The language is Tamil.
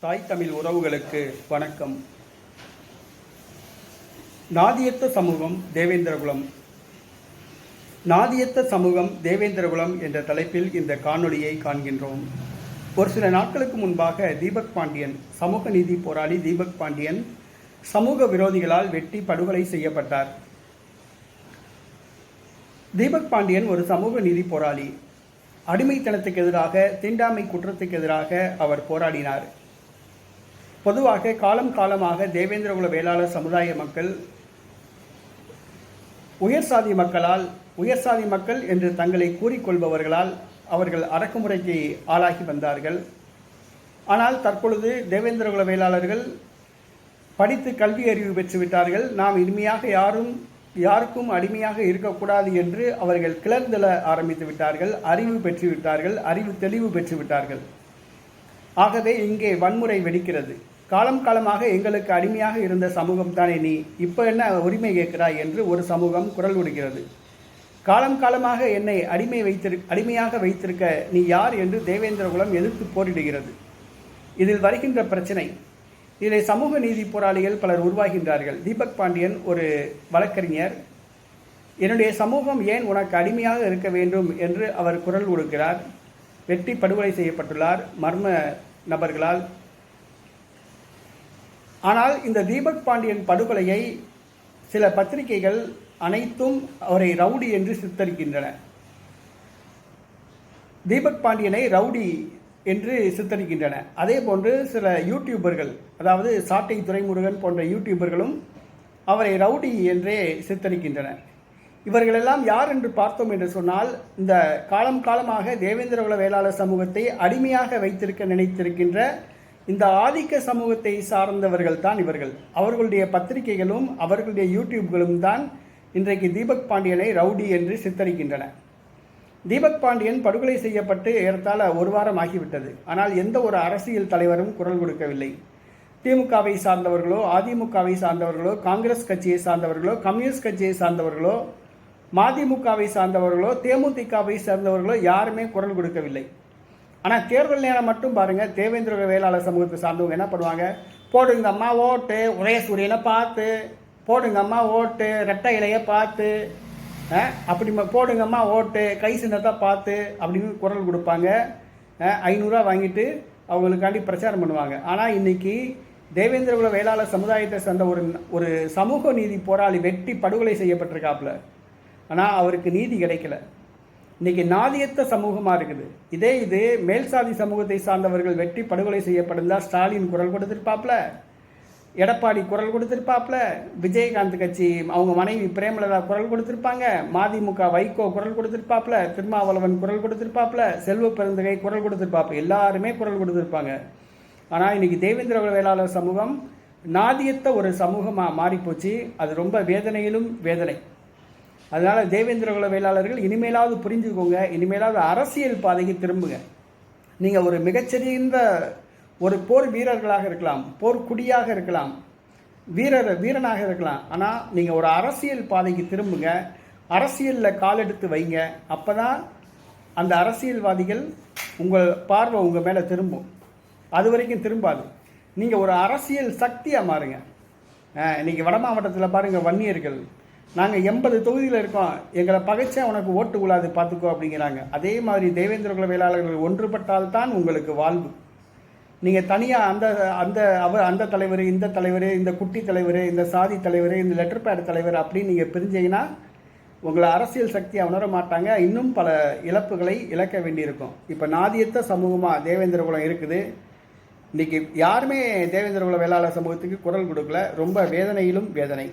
தாய் தமிழ் உறவுகளுக்கு வணக்கம். நாதியத்த சமூகம் தேவேந்திரகுலம். நாதியத்த சமூகம் தேவேந்திரகுலம் என்ற தலைப்பில் இந்த காணொளியை காண்கின்றோம். ஒரு சில நாட்களுக்கு முன்பாக தீபக் பாண்டியன் சமூக நீதி போராளி தீபக் பாண்டியன் சமூக விரோதிகளால் வெட்டி படுகொலை செய்யப்பட்டார். தீபக் பாண்டியன் ஒரு சமூக நீதி போராளி. அடிமைத்தனத்துக்கு எதிராக தீண்டாமை குற்றத்துக்கு எதிராக அவர் போராடினார். பொதுவாக காலம் காலமாக தேவேந்திரகுல வேளாளர் சமுதாய மக்கள் உயர் சாதி மக்களால் உயர் சாதி மக்கள் என்று தங்களை கூறிக்கொள்பவர்களால் அவர்கள் அடக்குமுறைக்கு ஆளாகி வந்தார்கள். ஆனால் தற்பொழுது தேவேந்திரகுல வேளாளர்கள் படித்து கல்வி அறிவு பெற்றுவிட்டார்கள் நாம் இனிமையாக யாரும் யாருக்கும் அடிமையாக இருக்கக்கூடாது என்று அவர்கள் கிளர்ந்தெழ ஆரம்பித்து விட்டார்கள். அறிவு பெற்று விட்டார்கள். அறிவு தெளிவு பெற்று விட்டார்கள். ஆகவே இங்கே வன்முறை வெடிக்கிறது. காலம் காலமாக எங்களுக்கு அடிமையாக இருந்த சமூகம் தானே நீ? இப்போ என்ன உரிமை கேட்கிறாய் என்று ஒரு சமூகம் குரல் கொடுக்கிறது காலம் காலமாக என்னை அடிமை வைத்திரு அடிமையாக வைத்திருக்க நீ யார் என்று தேவேந்திரகுலம் எதிர்த்து போரிடுகிறது. இதில் வருகின்ற பிரச்சனை இதில் சமூக நீதி போராளிகள் பலர் உருவாகின்றார்கள். தீபக் பாண்டியன் ஒரு வழக்கறிஞர். என்னுடைய சமூகம் ஏன் உனக்கு அடிமையாக இருக்க வேண்டும்? என்று அவர் குரல் கொடுக்கிறார். வெட்டி படுகொலை செய்யப்பட்டுள்ளார். மர்ம நபர்களால் ஆனால் இந்த தீபக் பாண்டியன் படுகொலையை சில பத்திரிகைகள் அனைத்தும் அவரை ரவுடி என்று சித்தரிக்கின்றன. தீபக் பாண்டியனை ரவுடி என்று சித்தரிக்கின்றன. அதே போன்று சில யூடியூபர்கள் அதாவது சாட்டை துரைமுருகன் போன்ற யூடியூபர்களும் அவரை ரவுடி என்றே சித்தரிக்கின்றன. இவர்களெல்லாம் யார் என்று பார்த்தோம் என்று சொன்னால் இந்த காலம் காலமாக தேவேந்திரகுல வேளாளர் சமூகத்தை அடிமையாக வைத்திருக்க நினைத்திருக்கின்ற இந்த ஆதிக்க சமூகத்தை சார்ந்தவர்கள் தான் இவர்கள். அவர்களுடைய பத்திரிகைகளும் அவர்களுடைய யூடியூப்களும் தான் இன்றைக்கு தீபக் பாண்டியனை ரவுடி என்று சித்தரிக்கின்றன. தீபக் பாண்டியன் படுகொலை செய்யப்பட்டு ஏறத்தாழ ஒரு வாரம் ஆகிவிட்டது. ஆனால் எந்த ஒரு அரசியல் தலைவரும் குரல் கொடுக்கவில்லை. திமுகவை சார்ந்தவர்களோ அதிமுகவை சார்ந்தவர்களோ காங்கிரஸ் கட்சியை சார்ந்தவர்களோ கம்யூனிஸ்ட் கட்சியை சார்ந்தவர்களோ மதிமுகவை சார்ந்தவர்களோ தேமுதிகவை சார்ந்தவர்களோ யாருமே குரல் கொடுக்கவில்லை. ஆனால் தேர்தல் நேரம் மட்டும் பாருங்கள் தேவேந்திர வேளாளர் சமூகத்தை சார்ந்தவங்க என்ன பண்ணுவாங்க? போடுங்க அம்மா ஓட்டு. உதயசூரியனை பார்த்து போடுங்க அம்மா ஓட்டு. ரெட்டை இலையை பார்த்து அப்படி போடுங்கம்மா ஓட்டு. கை சின்னத்தை பார்த்து அப்படின்னு குரல் கொடுப்பாங்க. ஐநூறுரூவா வாங்கிட்டு அவங்களுக்காண்டி பிரச்சாரம் பண்ணுவாங்க. ஆனால் இன்னைக்கு தேவேந்திரகுல வேளாளர் சமுதாயத்தை சேர்ந்த ஒரு ஒரு சமூக நீதி போராளி வெட்டி படுகொலை செய்யப்பட்டிருக்காப்புல. ஆனால் அவருக்கு நீதி கிடைக்கல. இன்னைக்கு நாதியத்த சமூகமாக இருக்குது. இதே இது மேல் சாதி சமூகத்தை சார்ந்தவர்கள் வெட்டி படுகொலை செய்யப்பட்டிருந்தா ஸ்டாலின் குரல் கொடுத்துருப்பாப்ல. எடப்பாடி குரல் கொடுத்துருப்பாப்ல. விஜயகாந்த் கட்சி அவங்க மனைவி பிரேமலதா குரல் கொடுத்துருப்பாங்க. மதிமுக வைகோ குரல் கொடுத்துருப்பாப்ல. திருமாவளவன் குரல் கொடுத்துருப்பாப்ல. செல்வ பெருந்தகை குரல் கொடுத்துருப்பாப்ல. எல்லாருமே குரல் கொடுத்துருப்பாங்க. ஆனால் இன்னைக்கு தேவேந்திர வேளாளர் சமூகம் நாதியத்த ஒரு சமூகமாக மாறிப்போச்சு. அது ரொம்ப வேதனையிலும் வேதனை. அதனால் தேவேந்திர குல வேளாளர்கள் இனிமேலாவது புரிஞ்சுக்கோங்க இனிமேலாவது அரசியல் பாதைக்கு திரும்புங்க. நீங்கள் ஒரு மிகச்சிறந்த ஒரு போர் வீரர்களாக இருக்கலாம் போர் குடியாக இருக்கலாம் வீரர் வீரனாக இருக்கலாம். ஆனால் நீங்கள் ஒரு அரசியல் பாதைக்கு திரும்புங்க அரசியலில் காலெடுத்து வைங்க அப்போ தான் அந்த அரசியல்வாதிகள் உங்கள் பார்வை உங்கள் மேலே திரும்பும். அது வரைக்கும் திரும்பாது. நீங்கள் ஒரு அரசியல் சக்தியாக மாறுங்க. இன்றைக்கி இன்னைக்கு வட மாவட்டத்தில் பாருங்கள் வன்னியர்கள். நாங்கள் எண்பது தொகுதியில் இருக்கோம். எங்களை பகைச்சா உனக்கு ஓட்டு உள்ளாது பார்த்துக்கோ அப்படிங்கிறாங்க. அதே மாதிரி தேவேந்திரகுல வேளாளர்கள் ஒன்றுபட்டால் தான் உங்களுக்கு வாழ்வு. நீங்கள் தனியாக அந்த அந்த அவ அந்த தலைவர் இந்த தலைவர் இந்த குட்டி தலைவர் இந்த சாதி தலைவர் இந்த லெட்டர் பேட் தலைவர் அப்படின்னு நீங்கள் பிரிஞ்சீங்கன்னா உங்களை அரசியல் சக்தியை உணர மாட்டாங்க. இன்னும் பல இழப்புகளை இழக்க வேண்டியிருக்கும். இப்போ நாதியத்த சமூகமாக தேவேந்திரகுலம் இருக்குது. இன்றைக்கி யாருமே தேவேந்திரகுல வேளாளர் சமூகத்துக்கு குரல் கொடுக்கல. ரொம்ப வேதனையிலும் வேதனை.